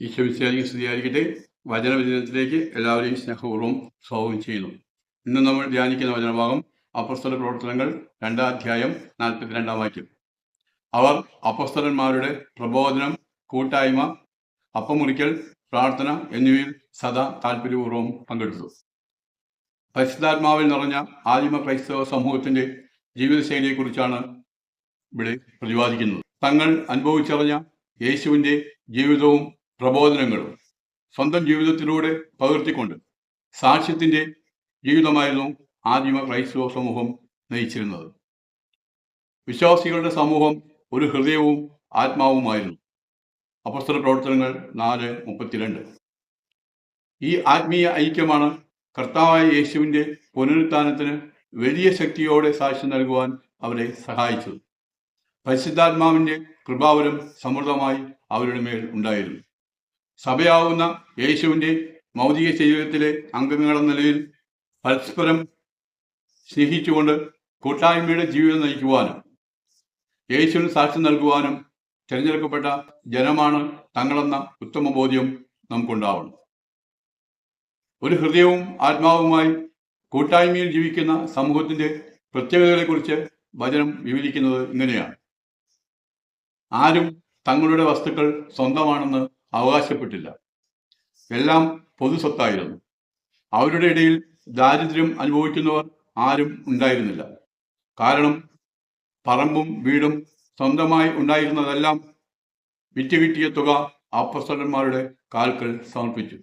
ഈശ്വരിച്ചായിരിക്കും സ്തുതിയായിരിക്കട്ടെ. വചനവിചനത്തിലേക്ക് എല്ലാവരെയും സ്നേഹപൂർവം സ്വാഗതം ചെയ്യുന്നു. ഇന്ന് നമ്മൾ ധ്യാനിക്കുന്ന വചനഭാഗം അപ്പസ്തല പ്രവർത്തനങ്ങൾ രണ്ടാം അധ്യായം നാൽപ്പത്തിരണ്ടാം വാക്യം. അവർ അപ്പസ്തലന്മാരുടെ പ്രബോധനം കൂട്ടായ്മ അപ്പമുറിക്കൽ പ്രാർത്ഥന എന്നിവയിൽ സദാ താല്പര്യപൂർവം പങ്കെടുത്തു. പരിശുദ്ധാത്മാവിൽ നിറഞ്ഞ ആദിമ ക്രൈസ്തവ സമൂഹത്തിന്റെ ജീവിതശൈലിയെക്കുറിച്ചാണ് ഇവിടെ പ്രതിപാദിക്കുന്നത്. തങ്ങൾ അനുഭവിച്ചറിഞ്ഞ യേശുവിന്റെ ജീവിതവും പ്രബോധനങ്ങളും സ്വന്തം ജീവിതത്തിലൂടെ പകർത്തിക്കൊണ്ട് സാക്ഷ്യത്തിന്റെ ജീവിതമായിരുന്നു ആദിമ ക്രൈസ്തവ സമൂഹം നയിച്ചിരുന്നത്. വിശ്വാസികളുടെ സമൂഹം ഒരു ഹൃദയവും ആത്മാവുമായിരുന്നു. അപസ്ത്ര പ്രവർത്തനങ്ങൾ നാല് മുപ്പത്തിരണ്ട്. ഈ ആത്മീയ ഐക്യമാണ് കർത്താവായ യേശുവിന്റെ പുനരുത്ഥാനത്തിന് വലിയ ശക്തിയോടെ സാക്ഷ്യം നൽകുവാൻ അവരെ സഹായിച്ചത്. പരിശുദ്ധാത്മാവിന്റെ കൃപാവരം സമൃദ്ധമായി അവരുടെ മേൽ ഉണ്ടായിരുന്നു. സഭയാവുന്ന യേശുവിന്റെ മൗതിക ശരീരത്തിലെ അംഗങ്ങളെന്ന നിലയിൽ പരസ്പരം സ്നേഹിച്ചുകൊണ്ട് കൂട്ടായ്മയുടെ ജീവിതം നയിക്കുവാനും യേശുവിന് സാക്ഷ്യം നൽകുവാനും തിരഞ്ഞെടുക്കപ്പെട്ട ജനമാണ് തങ്ങളെന്ന ഉത്തമ ബോധ്യം നമുക്കുണ്ടാവണം. ഒരു ഹൃദയവും ആത്മാവുമായി കൂട്ടായ്മയിൽ ജീവിക്കുന്ന സമൂഹത്തിന്റെ പ്രത്യേകതകളെക്കുറിച്ച് വചനം വിവരിക്കുന്നത് ഇങ്ങനെയാണ്. ആരും തങ്ങളുടെ വസ്തുക്കൾ സ്വന്തമാണെന്ന് അവകാശപ്പെട്ടില്ല. എല്ലാം പൊതുസ്വത്തായിരുന്നു. അവരുടെ ഇടയിൽ ദാരിദ്ര്യം അനുഭവിക്കുന്നവർ ആരും ഉണ്ടായിരുന്നില്ല. കാരണം പറമ്പും വീടും സ്വന്തമായി ഉണ്ടായിരുന്നതെല്ലാം വിറ്റുവിറ്റിയ തുക അപ്പസ്തലന്മാരുടെ കാൽക്കൽ സമർപ്പിച്ചു.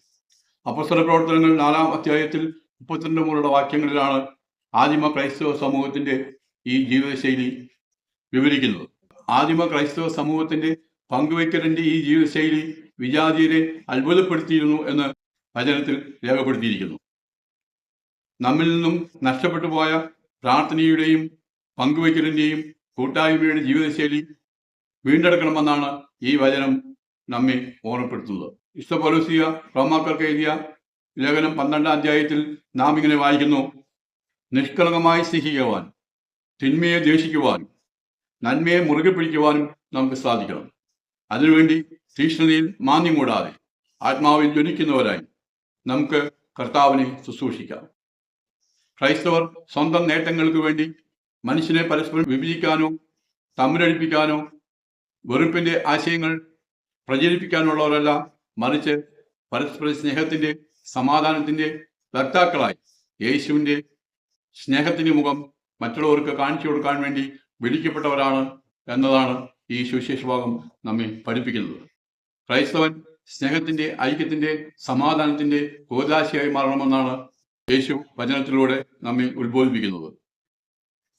അപ്പസ്തല പ്രവർത്തനങ്ങൾ നാലാം അധ്യായത്തിൽ മുപ്പത്തിരണ്ട് മുതലുള്ള വാക്യങ്ങളിലാണ് ആദിമ ക്രൈസ്തവ സമൂഹത്തിന്റെ ഈ ജീവിതശൈലി വിവരിക്കുന്നത്. ആദിമ ക്രൈസ്തവ സമൂഹത്തിന്റെ പങ്കുവയ്ക്കലിന്റെ ഈ ജീവിതശൈലി വിജാതിയരെ അത്ഭുതപ്പെടുത്തിയിരുന്നു എന്ന് വചനത്തിൽ രേഖപ്പെടുത്തിയിരിക്കുന്നു. നമ്മിൽ നിന്നും നഷ്ടപ്പെട്ടു പോയ പ്രാർത്ഥനയുടെയും പങ്കുവയ്ക്കലിന്റെയും കൂട്ടായ്മയുടെ ജീവിതശൈലി വീണ്ടെടുക്കണമെന്നാണ് ഈ വചനം നമ്മെ ഓർമ്മപ്പെടുത്തുന്നത്. ഇഷ്ടപൊലൂസിയ റോമാക്കർക്ക് എഴുതിയ ലേഖനം പന്ത്രണ്ടാം അധ്യായത്തിൽ നാം ഇങ്ങനെ വായിക്കുന്നു. നിഷ്കളങ്കമായി സ്നേഹിക്കുവാൻ തിന്മയെ ദ്വേഷിക്കുവാനും നന്മയെ മുറുകെ പിടിക്കുവാനും നമുക്ക് സാധിക്കണം. അതിനുവേണ്ടി തീഷ്ണതയിൽ മാന്യം കൂടാതെ ആത്മാവിൽ ജ്വലിക്കുന്നവരായി നമുക്ക് കർത്താവിനെ ശുശ്രൂഷിക്കാം. ക്രൈസ്തവർ സ്വന്തം നേട്ടങ്ങൾക്ക് വേണ്ടി മനുഷ്യനെ പരസ്പരം വിഭജിക്കാനോ തമ്മിലടിപ്പിക്കാനോ വെറുപ്പിന്റെ ആശയങ്ങൾ പ്രചരിപ്പിക്കാനുള്ളവരല്ല മറിച്ച് പരസ്പര സ്നേഹത്തിന്റെ സമാധാനത്തിന്റെ വക്താക്കളായി യേശുവിന്റെ സ്നേഹത്തിന്റെ മുഖം മറ്റുള്ളവർക്ക് കാണിച്ചു കൊടുക്കാൻ വേണ്ടി വിളിക്കപ്പെട്ടവരാണ് എന്നതാണ് ഈ സുവിശേഷ ഭാഗം നമ്മെ പഠിപ്പിക്കുന്നത്. ക്രൈസ്തവൻ സ്നേഹത്തിന്റെ ഐക്യത്തിന്റെ സമാധാനത്തിന്റെ കോതാശയായി മാറണമെന്നാണ് യേശു വചനത്തിലൂടെ നമ്മെ ഉത്ബോധിപ്പിക്കുന്നത്.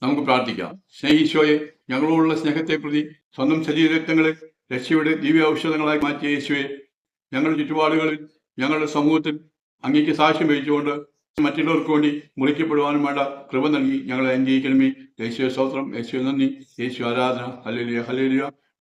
നമുക്ക് പ്രാർത്ഥിക്കാം. സ്നേഹീശോയെ ഞങ്ങളോടുള്ള സ്നേഹത്തെ പ്രതി സ്വന്തം ശരീരരക്തങ്ങളെ രക്ഷയുടെ ദിവ്യ ഔഷധങ്ങളായി മാറ്റിയ യേശുവെ ഞങ്ങളുടെ ചുറ്റുപാടുകളിൽ ഞങ്ങളുടെ സമൂഹത്തിൽ അങ്ങേക്ക് സാക്ഷ്യം വഹിച്ചുകൊണ്ട് മറ്റുള്ളവർക്ക് വേണ്ടി മുറിക്കപ്പെടുവാനും വേണ്ട കൃപ നൽകി ഞങ്ങളെ അനുഗ്രഹിക്കണമേ. യേശുവെ സ്തോത്രം. യേശുവെ നന്ദി. യേശു ആരാധന. Hallelujah hallelujah